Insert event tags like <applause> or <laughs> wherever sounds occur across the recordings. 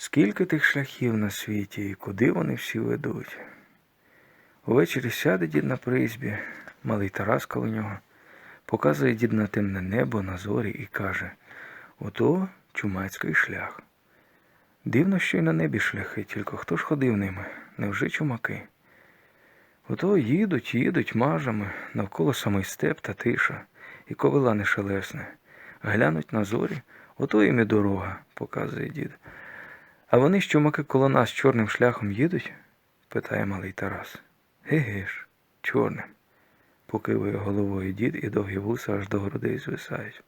Скільки тих шляхів на світі і куди вони всі ведуть? Увечері сяде дід на призбі, малий Тарас коло нього, показує дід на темне небо на зорі і каже Ото чумацький шлях. Дивно, що й на небі шляхи, тільки хто ж ходив ними? Невже чумаки? Ото їдуть, їдуть мажами, навколо самий степ та тиша, і ковила не шелесне. Глянуть на зорі, ото їм і дорога, показує дід. А вони ж чумаки коло нас чорним шляхом їдуть? питає малий Тарас. Еге ж, чорним. Покивує головою дід і довгі вуса аж до грудей звисають.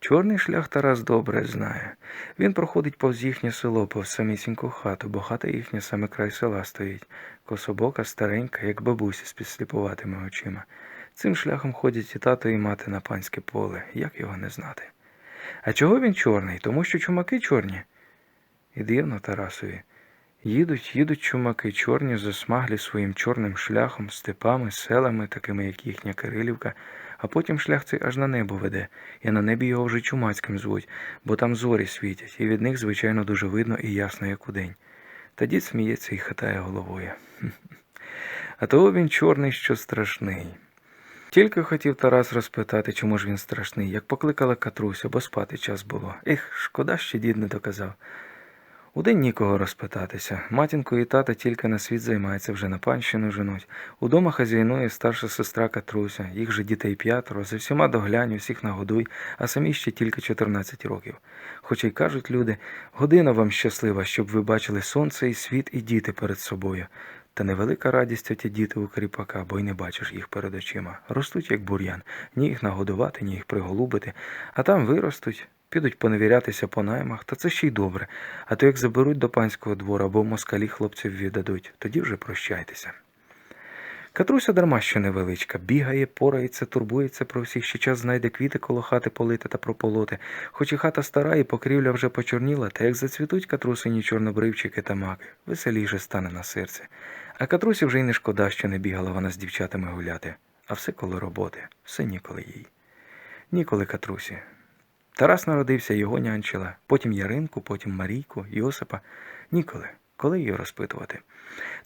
Чорний шлях Тарас добре знає. Він проходить повз їхнє село, повз самісіньку хату, бо хата їхня саме край села стоїть, кособока, старенька, як бабуся з підсліпуватими очима. Цим шляхом ходять і тато, і мати на панське поле, як його не знати. А чого він чорний? Тому що чумаки чорні. І дивно Тарасові. Їдуть, їдуть чумаки, чорні, засмаглі своїм чорним шляхом, степами, селами, такими, як їхня Кирилівка, а потім шлях цей аж на небо веде, і на небі його вже чумацьким звуть, бо там зорі світять, і від них, звичайно, дуже видно і ясно, як удень. Та дід сміється і хитає головою. <laughs> А того він чорний, що страшний. Тільки хотів Тарас розпитати, чому ж він страшний, як покликала Катруся, бо спати час було. Ех, шкода, що дід не доказав. Удень нікого розпитатися. Матінко і тата тільки на світ займаються вже на панщину женуть. Удома хазяйнує старша сестра Катруся, їх же дітей п'ятеро, за всіма доглянь, усіх нагодуй, а самі ще тільки 14 років. Хоча й кажуть люди, година вам щаслива, щоб ви бачили сонце і світ, і діти перед собою. Та невелика радість оті діти у кріпака, бо й не бачиш їх перед очима. Ростуть, як бур'ян, ні їх нагодувати, ні їх приголубити, а там виростуть, підуть поневірятися по наймах, та це ще й добре. А то як заберуть до панського двору або москалі хлопців віддадуть, тоді вже прощайтеся. Катруся дарма що невеличка, бігає, порається, турбується про всіх, ще час знайде квіти коло хати полити та прополоти. Хоч і хата стара, і покрівля вже почорніла, та як зацвітуть катрусині чорнобривчики та маки, веселіше стане на серце. А катрусі вже й не шкода, що не бігала вона з дівчатами гуляти, а все коло роботи, все ніколи їй. Ніколи катрусі. Тарас народився, його нянчила, потім Яринку, потім Марійку, Йосипа. Ніколи, коли її розпитувати.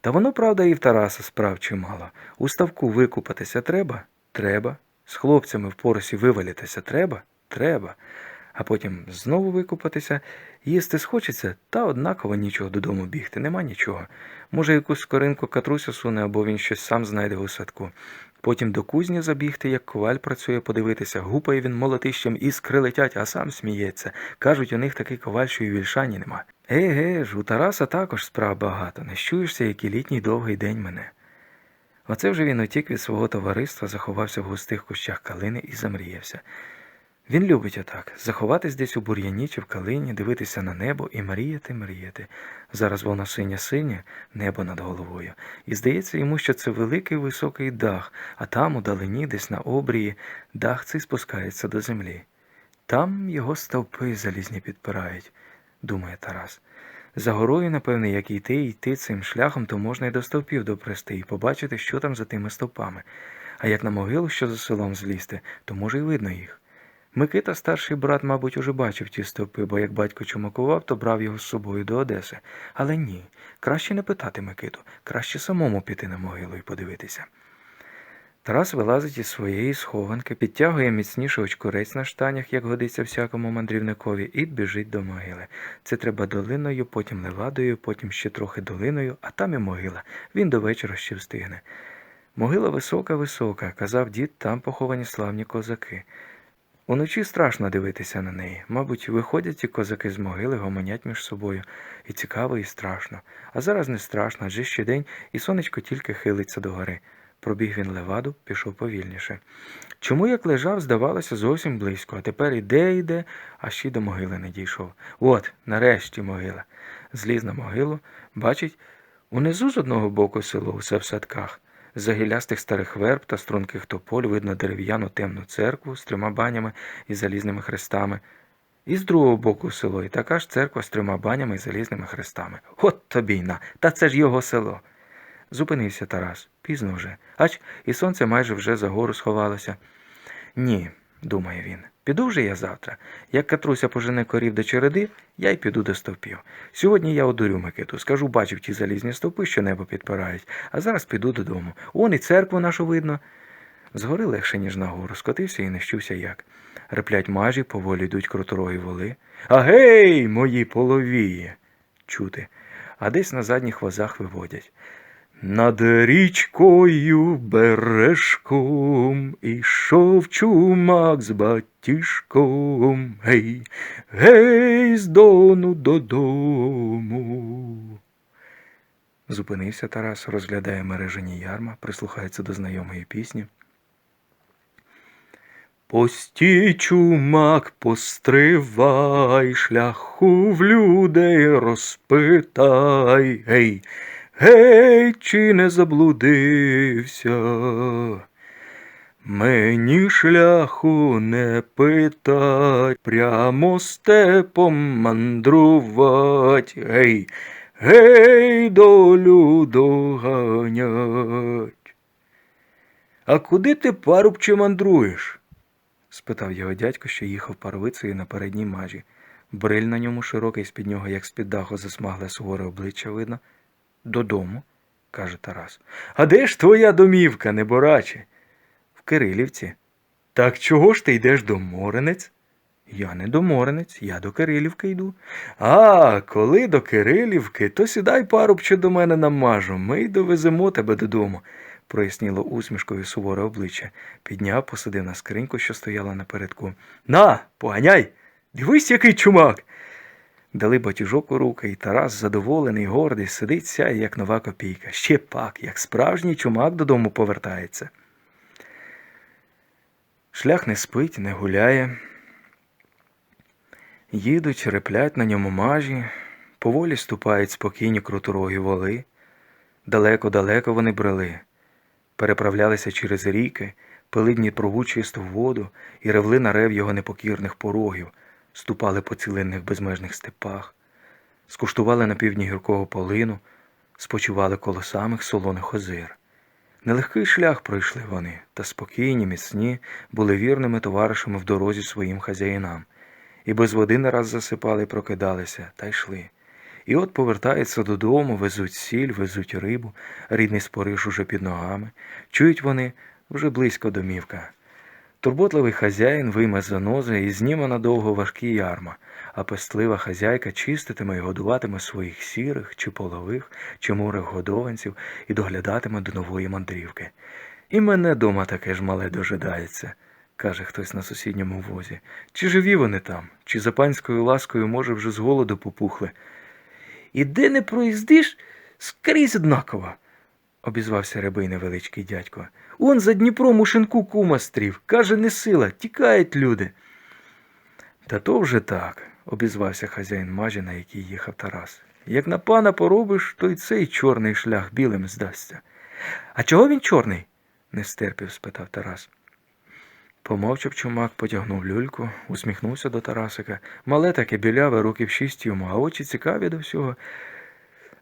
Та воно, правда, і в Тараса справ чимало. У ставку викупатися треба? Треба. З хлопцями в поросі вивалітися треба? Треба. А потім знову викупатися, їсти схочеться, та однаково нічого додому бігти, нема нічого. Може, якусь скоринку катруся суне, або він щось сам знайде у садку. Потім до кузні забігти, як коваль працює, подивитися, гупає він молотищем, іскри летять, а сам сміється. Кажуть, у них такий коваль, що й у вільшані нема. Еге ж, у Тараса також справ багато. Не щуєшся, який літній довгий день мене. Оце вже він утік від свого товариства, заховався в густих кущах калини і замріявся. Він любить отак заховатись десь у бур'яні чи в калині, дивитися на небо і мріяти, мріяти. Зараз воно синє синє небо над головою. І здається йому, що це великий високий дах, а там, у далині, десь на обрії, дах цей спускається до землі. Там його стовпи залізні підпирають, думає Тарас. За горою, напевне, як йти йти цим шляхом, то можна й до стовпів допрести і побачити, що там за тими стовпами. А як на могилу, що за селом злізти, то може й видно їх. Микита, старший брат, мабуть, уже бачив ті стовпи, бо як батько чумакував, то брав його з собою до Одеси. Але ні, краще не питати Микиту, краще самому піти на могилу і подивитися. Тарас вилазить із своєї схованки, підтягує міцніше очкурець на штанях, як годиться всякому мандрівникові, і біжить до могили. Це треба долиною, потім левадою, потім ще трохи долиною, а там і могила. Він до вечора ще встигне. Могила висока-висока, казав дід, там поховані славні козаки. Уночі страшно дивитися на неї. Мабуть, виходять ті козаки з могили, гомонять між собою. І цікаво, і страшно. А зараз не страшно, адже ще день, і сонечко тільки хилиться до гори. Пробіг він леваду, пішов повільніше. Чому як лежав, здавалося, зовсім близько, а тепер іде, йде, а ще до могили не дійшов. От, нарешті могила. Зліз на могилу, бачить, унизу з одного боку село, усе в садках. З-за гілястих старих верб та струнких тополь видно дерев'яну темну церкву з трьома банями і залізними хрестами. І з другого боку село, і така ж церква з трьома банями і залізними хрестами. От тобі на, та це ж його село. Зупинився Тарас. Пізно вже. Ач, і сонце майже вже за гору сховалося. Ні, думає він, Піду вже я завтра. Як Катруся пожене корів до череди, я й піду до стовпів. Сьогодні я одурю Микиту, скажу, бачив ті залізні стовпи, що небо підпирають, а зараз піду додому. Он і церкву нашу видно. Згори легше, ніж нагору, скотився і не як. Реплять мажі, поволі йдуть круторогі воли. Агей, мої половії! Чути, а десь на задніх возах виводять. Над річкою бережком ішов чумак з батіжком. Гей, гей, з дону додому. Зупинився Тарас, розглядає мережені ярма, прислухається до знайомої пісні. Постій, чумак, постривай, шляху в людей розпитай. Гей, гей, чи не заблудився? Мені шляху не питать, прямо степом мандрувать. Гей, гей, долю доганять. А куди ти, парубче, мандруєш? спитав його дядько, що їхав паровицею на передній мажі. Бриль на ньому широкий, з-під нього, як з-під даху, засмагле суворе обличчя видно. Додому, каже Тарас. А де ж твоя домівка, небораче? В Кирилівці. Так чого ж ти йдеш до Моренець? Я не до Моренець, я до Кирилівки йду. А, коли до Кирилівки, то сідай, парубче, до мене на мажу, ми й довеземо тебе додому, проясніло усмішкою суворе обличчя. Підняв, посадив на скриньку, що стояла напередку. На, поганяй! Дивись, який чумак. Дали батюжок у руки, і Тарас, задоволений, гордий, сидить сяє, як нова копійка. Ще пак, як справжній чумак додому повертається. Шлях не спить, не гуляє. Їдуть, реплять на ньому мажі, поволі ступають спокійні круторогі воли. Далеко-далеко вони брели, переправлялися через ріки, пили Дніпрову чисту воду і ревли на рев його непокірних порогів, ступали по цілинних безмежних степах, скуштували на півдні гіркого полину, спочивали коло самих солоних озер. Нелегкий шлях пройшли вони, та спокійні, міцні, були вірними товаришами в дорозі своїм хазяїнам, і без води не раз засипали, прокидалися та йшли. І от повертаються додому, везуть сіль, везуть рибу, рідний спориш уже під ногами. Чують вони вже близько домівка. Турботливий хазяїн вийме з занози і зніме надовго важкі ярма, а пестлива хазяйка чиститиме і годуватиме своїх сірих чи полових, чи мурих годованців і доглядатиме до нової мандрівки. І мене дома таке ж мале дожидається, каже хтось на сусідньому возі. Чи живі вони там, чи за панською ласкою, може, вже з голоду попухли. І де не проїздиш, скрізь однаково, обізвався рябий невеличкий дядько. Он за Дніпром у шинку кума стрів. Каже, не сила, тікають люди. Та то вже так, обізвався хазяїн мажі, на який їхав Тарас. Як на пана поробиш, то й цей чорний шлях білим здасться. А чого він чорний? не стерпів, спитав Тарас. Помовчав чумак, потягнув люльку, усміхнувся до Тарасика. Мале таке біляве, років шість йому, а очі цікаві до всього.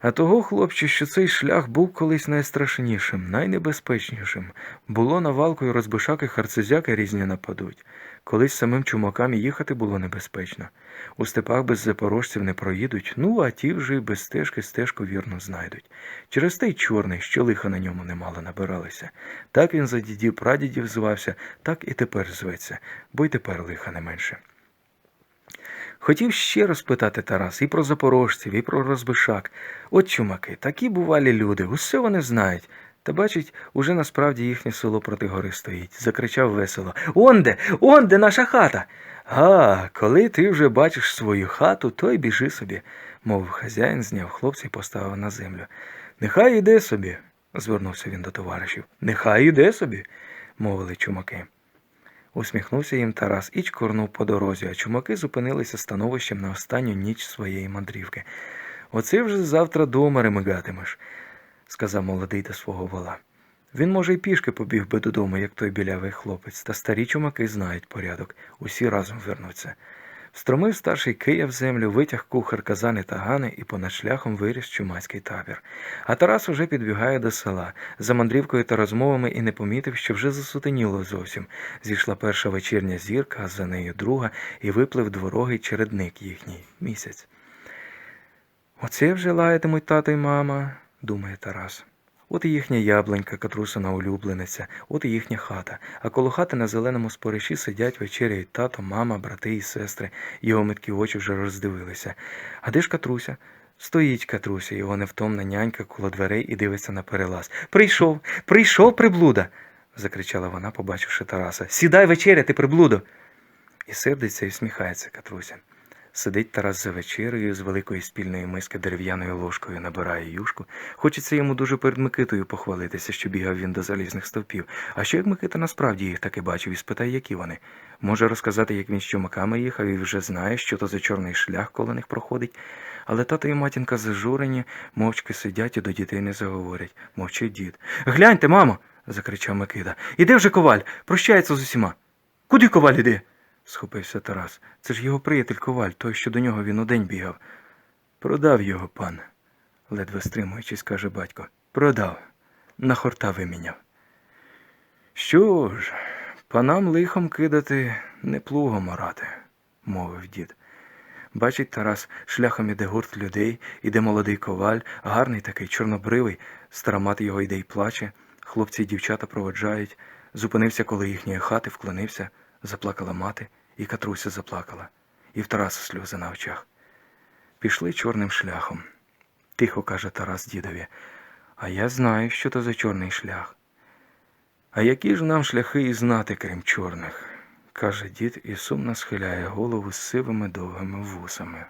А того, хлопче, що цей шлях був колись найстрашнішим, найнебезпечнішим. Було навалкою розбишаки харцезяки різні нападуть. Колись самим чумакам їхати було небезпечно. У степах без запорожців не проїдуть, ну а ті вже й без стежки стежку вірно знайдуть. Через той чорний, що лиха на ньому немало набиралися. Так він за дідів прадідів звався, так і тепер зветься, бо й тепер лиха не менше. Хотів ще розпитати Тарас і про запорожців, і про розбишак. От чумаки, такі бувалі люди, усе вони знають. Та бачить, уже насправді їхнє село проти гори стоїть. Закричав весело. Онде, онде наша хата. Га, коли ти вже бачиш свою хату, то й біжи собі, мовив хазяїн, зняв хлопця і поставив на землю. Нехай іде собі, звернувся він до товаришів. Нехай іде собі, мовили чумаки. Усміхнувся їм Тарас і чкорнув по дорозі, а чумаки зупинилися становищем на останню ніч своєї мандрівки. Оце вже завтра дома ремигатимеш, сказав молодий до свого вола. Він, може, й пішки побіг би додому, як той білявий хлопець, та старі чумаки знають порядок, усі разом вернуться. Встромив старший Кия в землю, витяг кухар казани та гани і понад шляхом виріс чумацький табір. А Тарас уже підбігає до села за мандрівкою та розмовами і не помітив, що вже засутеніло зовсім. Зійшла перша вечірня зірка, а за нею друга, і виплив дворогий чередник їхній місяць. Оце вже лаятимуть тато й мама, думає Тарас. От і їхня яблунька, катрусина улюблениця, от і їхня хата. А коло хати на зеленому спориші сидять вечеряють тато, мама, брати і сестри. Його меткі очі вже роздивилися. А де ж Катруся? Стоїть Катруся, його невтомна нянька коло дверей і дивиться на перелаз. Прийшов, прийшов, приблуда. закричала вона, побачивши Тараса. Сідай вечеряти, приблудо. І сердиться і всміхається Катруся. Сидить Тарас за вечерею з великої спільної миски дерев'яною ложкою набирає юшку. Хочеться йому дуже перед Микитою похвалитися, що бігав він до залізних стовпів. А що як Микита насправді їх таки бачив і спитає, які вони? Може розказати, як він з чумаками їхав і вже знає, що то за чорний шлях коло них проходить. Але тато і матінка зажурені, мовчки сидять і до дітей не заговорять. Мовчить дід. Гляньте, мамо. закричав Микита. Іде вже коваль, прощається з усіма. Куди коваль іде? Схопився Тарас. Це ж його приятель коваль, той, що до нього він удень бігав. Продав його пан, ледве стримуючись, каже батько. Продав. На хорта виміняв. Що ж, панам лихом кидати, не плугом орати, мовив дід. Бачить Тарас, шляхом іде гурт людей, іде молодий коваль, гарний такий, чорнобривий, стара мати його йде й плаче, хлопці й дівчата проводжають, зупинився коло їхньої хати, вклонився, заплакала мати, і Катруся заплакала, і в Тараса сльози на очах. Пішли чорним шляхом. Тихо каже Тарас дідові, а я знаю, що то за чорний шлях. А які ж нам шляхи і знати, крім чорних? каже дід і сумно схиляє голову з сивими довгими вусами.